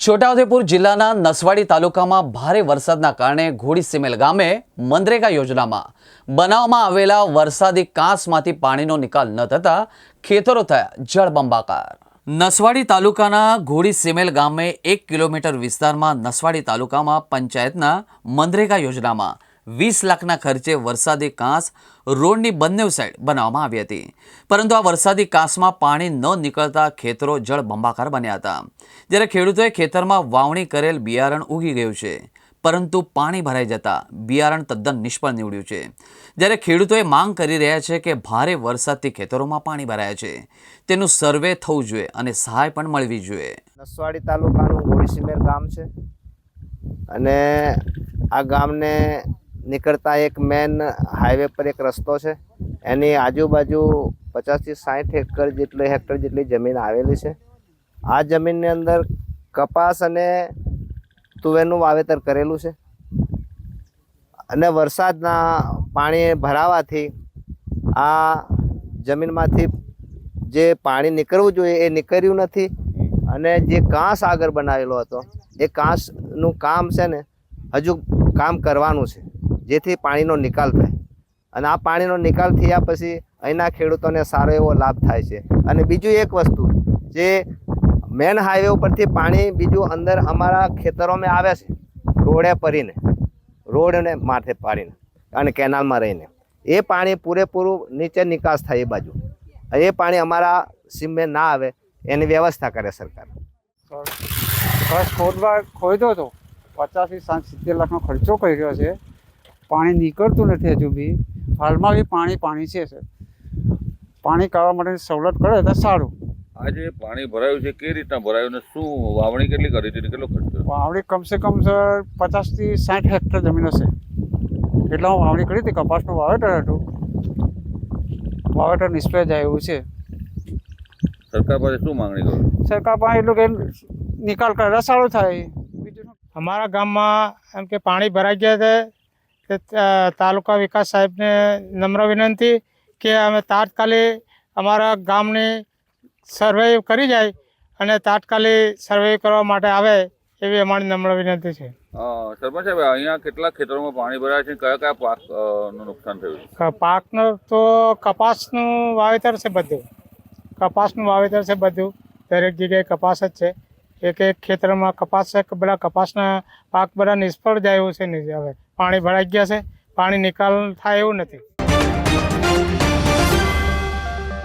છોટાઉદેપુર જિલ્લાના નસવાડી તાલુકામાં ભારે વરસાદના કારણે ઘોડી સિમેલ ગામે મનરેગા યોજનામાં બનાવવામાં આવેલા વરસાદી કાંસમાંથી પાણીનો નિકાલ ન થતા ખેતરો થયા જળબંબાકાર. નસવાડી તાલુકાના ઘોડી સિમેલ ગામે એક કિલોમીટર વિસ્તારમાં નસવાડી તાલુકામાં પંચાયતના મનરેગા યોજનામાં વીસ લાખના ખર્ચે વરસાદી કાંસ રોડની બંને સાઈડ બનાવવામાં આવી હતી. પરંતુ આ વરસાદી કાંસમાં પાણી ન નીકળતા ખેતરો જળબંબાકાર બન્યા હતા. જ્યારે ખેડૂતોએ ખેતરમાં વાવણી કરેલ બિયારણ ઉગી ગયું છે, પરંતુ પાણી ભરાઈ જતા બિયારણ તદ્દન નિષ્ફળ નીવડ્યું છે. જ્યારે ખેડૂતોએ માંગ કરી રહ્યા છે કે ભારે વરસાદથી ખેતરોમાં પાણી ભરાયા છે, તેનું સર્વે થવું જોઈએ અને સહાય પણ મળવી જોઈએ. નસવાડી તાલુકાનું ગામ છે. અને આ ગામને નીકળતા એક મેન હાઈવે પર એક રસ્તો છે. એની આજુબાજુ પચાસથી સાઠ હેક્ટર જેટલી હેક્ટર જેટલી જમીન આવેલી છે. આ જમીનની અંદર કપાસ અને તુવેરનું વાવેતર કરેલું છે. અને વરસાદના પાણી ભરાવાથી આ જમીનમાંથી જે પાણી નીકળવું જોઈએ એ નીકળ્યું નથી. અને જે કાંસ આગળ બનાવેલો હતો, એ કાંસનું કામ છે ને, હજુ કામ કરવાનું છે. જેથી પાણીનો નિકાલ થાય. અને આ પાણીનો નિકાલ થયા પછી અહીંના ખેડૂતોને સારો એવો લાભ થાય છે. અને બીજું એક વસ્તુ, જે મેન હાઈવે ઉપરથી પાણી બીજું અંદર અમારા ખેતરોમાં આવે છે, રોડે પરીને રોડને માથે પાડીને અને કેનાલમાં રહીને. એ પાણી પૂરેપૂરું નીચે નિકાસ થાય એ બાજુ. એ પાણી અમારા સીમે ના આવે, એની વ્યવસ્થા કરે સરકાર. બસ ખોદવા ખોદ્યો હતો પચાસથી સાત સિત્તેર લાખનો ખર્ચો કર્યો છે. પાણી નીકળતું નથી હજુ બી. હાલમાં બી પાણી પાણી છે સર પાણી કાઢવા માટે સવલત કરે તો સારું. આજે પાણી ભરાયું છે કેવી રીતના ભરાયું ને શું વાવણી કેટલી કરી હતી ને કેટલો ખર્ચો વાવણી કમસે કમ સર પચાસથી સાઠ હેક્ટર જમીન હશે. એટલા હું વાવણી કરી હતી કપાસનું વાવેતર હતું. વાવેતર નિષ્ફળ જાય એવું છે. સરકાર પાસે શું માંગણી કરો? સરકાર પાસે એટલું કે નિકાલ કરે રસાળો થાય. બીજું અમારા ગામમાં એમ કે પાણી ભરાઈ ગયા છે તાલુકા વિકાસ સાહેબને નમ્ર વિનંતી કે અમે તાત્કાલિક અમારા ગામની સર્વે કરી જાય અને તાત્કાલિક સર્વે કરવા માટે આવે એવી અમારી નમ્ર વિનંતી છે. સરપંચ સાહેબ અહીંયા કેટલા ખેતરોમાં પાણી ભરાય છે? કયા કયા પાકનું નુકસાન થયું છે? પાકનું તો કપાસનું વાવેતર છે બધું. કપાસનું વાવેતર છે બધું. દરેક જગ્યાએ કપાસ જ છે. એક એક ખેતરમાં કપાસ છે, બધા કપાસના પાક બધા નિષ્ફળ જાય એવું છે હવે. પાણી ભરાઈ ગયા છે, પાણી નિકાલ થાય એવું નથી.